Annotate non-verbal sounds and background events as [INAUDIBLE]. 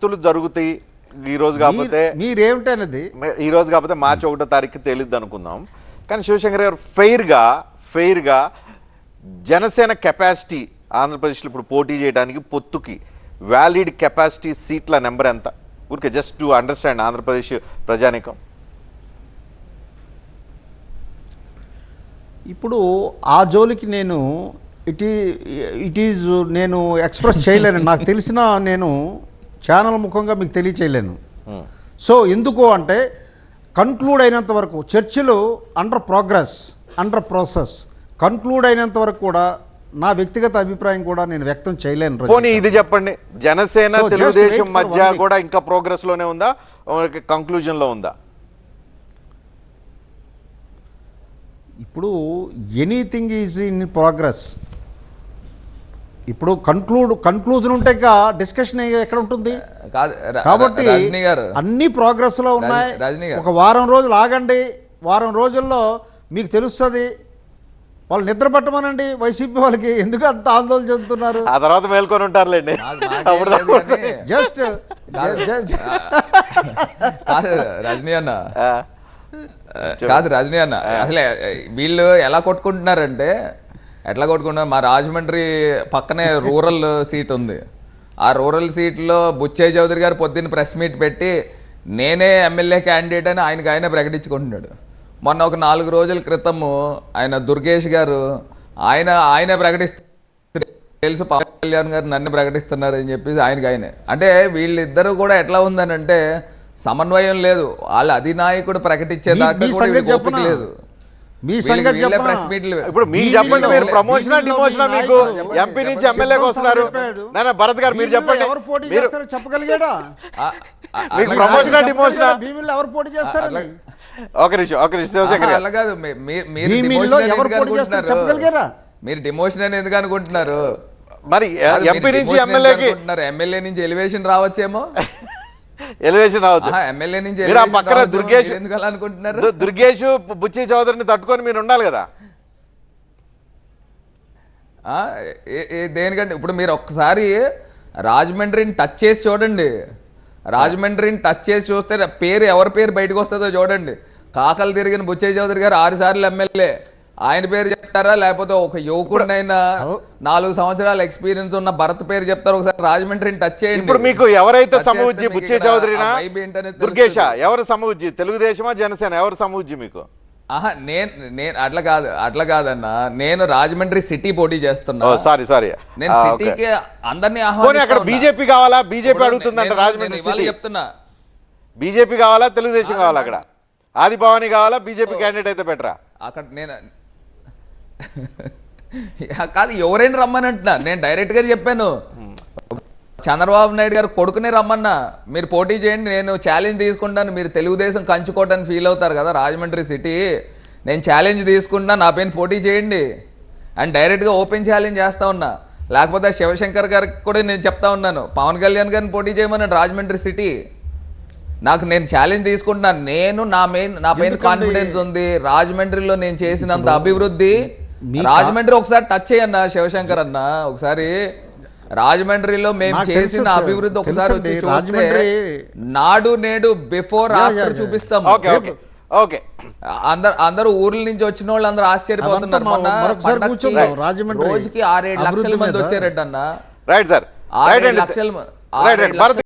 పొత్తులు జరుగుతాయి ఈ రోజు కాకపోతే మీరేమిటనేది? మే- ఈ రోజు కాకపోతే మార్చి ఒకటో తారీఖు తెలియదు అనుకుందాం. కానీ శివశంకర్ గారు ఫెయిర్గా ఫెయిర్గా జనసేన కెపాసిటీ ఆంధ్రప్రదేశ్లో ఇప్పుడు పోటీ చేయడానికి పొత్తుకి వ్యాలిడ్ కెపాసిటీ సీట్ల నెంబర్ ఎంత? ఊరికే జస్ట్ టు అండర్స్టాండ్ ఆంధ్రప్రదేశ్ ప్రజానికం. ఇప్పుడు ఆ జోలికి నేను ఇట్ ఈ ఇట్ ఈజ్ నేను ఎక్స్ప్రెస్ చేయలేను. నాకు తెలిసిన నేను ఛానల్ ముఖంగా మీకు తెలియచేయలేను. సో ఎందుకు అంటే కన్క్లూడ్ అయినంత వరకు చర్చలు under progress under process conclude అయినంత వరకు కూడా నా వ్యక్తిగత అభిప్రాయం కూడా నేను వ్యక్తం చేయలేను. పోనీ ఇది చెప్పండి. జనసేన తెలుగుదేశం మధ్య. కూడా ఇంకా ప్రోగ్రెస్లోనే ఉందా? కంక్లూజన్లో ఉందా? ఇప్పుడు ఎనీథింగ్ ఈజ్ ఇన్ ప్రోగ్రెస్ ఇప్పుడు కన్క్లూడ్ కన్క్లూజన్ ఉంటే డిస్కషన్ ఎక్కడ ఉంటుంది? కాదు ర- కాబట్టి అన్ని ప్రోగ్రెస్లో ఉన్నాయి. ఒక వారం రోజులు ఆగండి. వారం రోజుల్లో మీకు తెలుస్తుంది. వాళ్ళు నిద్ర పట్టమనండి వైసీపీ వాళ్ళకి. ఎందుకు అంత ఆందోళన చెందుతున్నారు? ఆ తర్వాత మేల్కొని ఉంటారులేండి. జస్ట్ రజనీ అన్న. ఆ, కాదు రజనీ అన్న. అసలే వీళ్ళు ఎలా కొట్టుకుంటున్నారంటే ఎట్లా కొట్టుకుంటున్నారు మా రాజమండ్రి పక్కనే రూరల్ సీట్ ఉంది. ఆ రూరల్ సీట్లో బుచ్చయ్య చౌదరి గారు పొద్దున్న ప్రెస్ మీట్ పెట్టి నేనే ఎమ్మెల్యే క్యాండిడేట్ అని ఆయనకి ఆయన ప్రకటించుకుంటున్నాడు. మొన్న ఒక నాలుగు రోజుల క్రితము ఆయన దుర్గేష్ గారు ఆయన ఆయనే ప్రకటిస్తూ తెలుసు పవన్ కళ్యాణ్ గారు నన్ను ప్రకటిస్తున్నారు అని చెప్పేసి ఆయనకి ఆయనే. అంటే వీళ్ళిద్దరూ కూడా ఎట్లా ఉందనంటే సమన్వయం లేదు. వాళ్ళ అధినాయకుడు ప్రకటించేదాకా? లేదు. మీ సంగతి ఇప్పుడు మీకు మీ చెప్పండి మీరు ప్రమోషనా డిమోషనా మీకు ఎంపీ నుంచి. ఎమ్మెల్యేకి వస్తున్నారు. నాన్న భరత్ గారు మీరు చెప్పండి. ఎవరు పోటీ మీరు చేస్తారో చెప్పగలిగాడా? మీకు ప్రమోషనా. డిమోషనా భీమిలో ఎవరు పోటీ చేస్తారని? ఒక నిమిషం ఒక నిమిషం అలా కాదు. మీరు ఎవరు ఎందుకు పోటీ చేస్తారో అనుకుంటున్నారు? చెప్పగలిగారా? మీరు డిమోషన్ అని ఎందుకు అనుకుంటున్నారు? మరి మీరు ఎంపీ నుంచి ఎమ్మెల్యేకి అనుకుంటున్నారు? ఎమ్మెల్యే నుంచి ఎలివేషన్ రావచ్చేమో? [LAUGHS] ఎలివేషన్ రావచ్చు ఆహా, ఎమ్మెల్యే నుంచి మీరు ఆ పక్కన. దుర్గేష్ అనుకుంటున్నారు? దుర్గేష్ బుచ్చి చౌదరిని తట్టుకొని మీరు ఉండాలి కదా. దేనికంటే ఇప్పుడు మీరు ఒక్కసారి రాజమండ్రిని టచ్ చేసి చూడండి. రాజమండ్రిని టచ్ చేసి చూస్తే పేరు ఎవరి పేరు బయటకు వస్తుందో చూడండి. కాకలు తిరిగిన బుచ్చయ్య చౌదరి గారు ఆరు సార్లు ఎమ్మెల్యే. ఆయన పేరు చెప్తారా? లేకపోతే ఒక యువకుడినైనా నాలుగు సంవత్సరాల ఎక్స్పీరియన్స్ ఉన్న భరత్ పేరు చెప్తారు. ఒకసారి రాజమండ్రిని టచ్ చేయండి. ఇప్పుడు మీకు ఎవరైతే మీకు బుచ్చి చౌదరినా? ఏంటనేది దుర్గేష. ఎవరు సమవుజ్జి? తెలుగుదేశమా జనసేన? ఎవరు సమవుజ్జి మీకు? ఆహా నేను నేను అట్లా కాదు అట్లా కాదన్నా. నేను రాజమండ్రి సిటీ పోటీ చేస్తున్నా. Sorry sorry. నేను సిటీకి అందరినీ పోనీ అక్కడ. బీజేపీ కావాలా? బీజేపీ అడుగుతుందంట రాజమండ్రి సిటీ చెప్తున్నా. బీజేపీ కావాలా? తెలుగుదేశం కావాలా అక్కడ? ఆది భవానీ కావాలా? బీజేపీ క్యాండిడేట్ అయితే బెటరా? అక్కడ నేను [LAUGHS] కాదు ఎవరైనా రమ్మని అంటున్నా. నేను డైరెక్ట్గా చెప్పాను. చంద్రబాబు నాయుడు గారు కొడుకునే రమ్మన్నా. మీరు పోటీ చేయండి నేను ఛాలెంజ్ తీసుకుంటాను. మీరు తెలుగుదేశం కంచుకోవటానికి ఫీల్ అవుతారు కదా రాజమండ్రి సిటీ నేను ఛాలెంజ్ తీసుకుంటా నా పైన పోటీ చేయండి. అండ్ డైరెక్ట్గా ఓపెన్ ఛాలెంజ్ చేస్తా ఉన్నా. లేకపోతే శివశంకర్ గారికి కూడా నేను చెప్తా ఉన్నాను. పవన్ కళ్యాణ్ గారిని పోటీ చేయమని రాజమండ్రి సిటీ నాకు నేను ఛాలెంజ్ తీసుకుంటున్నాను నేను నా మెయిన్ నా పైన? కాన్ఫిడెన్స్ ఉంది. రాజమండ్రిలో నేను చేసినంత అభివృద్ధి. రాజమండ్రి ఒకసారి టచ్ చేయన్న శివశంకర్ అన్న. ఒకసారి రాజమండ్రిలో మేము చేసిన అభివృద్ధి ఒకసారి వచ్చి తెలుసండి, చూస్తే రాజమండ్రి- నాడు నేడు బిఫోర్ ఆఫ్టర్. చూపిస్తాం. ఓకే అందరు అందరూ ఊర్ల నుంచి వచ్చిన వాళ్ళు అందరూ ఆశ్చర్యపోతున్నారు. మొన్న రోజుకి ఆరేడు లక్షల మంది. వచ్చారట అన్న. రైట్ సార్ రైట్ ఆరేడు లక్షల